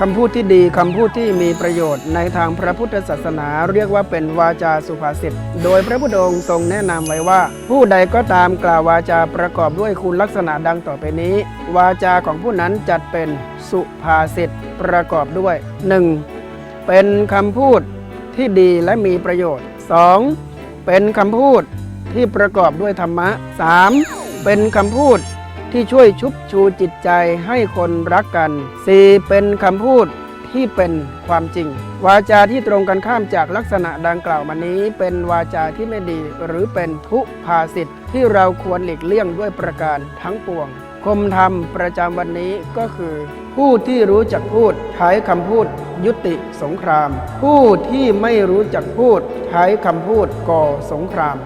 คำพูดที่ดีคำพูดที่มีประโยชน์ในทางพระพุทธศาสนาเรียกว่าเป็นวาจาสุภาษิต โดยพระพุทธองค์ทรงแนะนำไว้ว่า ผู้ใดก็ตามกล่าววาจาประกอบด้วยคุณลักษณะดังต่อไปนี้ วาจาของผู้นั้นจัดเป็นสุภาษิตประกอบด้วย 1. เป็นคำพูดที่ดีและมีประโยชน์ 2. เป็นคำพูดที่ประกอบด้วยธรรมะ 3. เป็นคำพูด ที่ช่วยชุบชูจิตใจให้คนรักกัน 4. เป็นคำพูดที่เป็นความจริง วาจาที่ตรงกันข้ามจากลักษณะดังกล่าวมานี้ เป็นวาจาที่ไม่ดีหรือเป็นทุพาสิทธิ์ที่เราควรหลีกเลี่ยงด้วยประการทั้งปวง คมธรรมประจำวันนี้ก็คือ ผู้ที่รู้จักพูดใช้คำพูด ยุติสงคราม ผู้ที่ไม่รู้จักพูดใช้คำพูดก่อสงคราม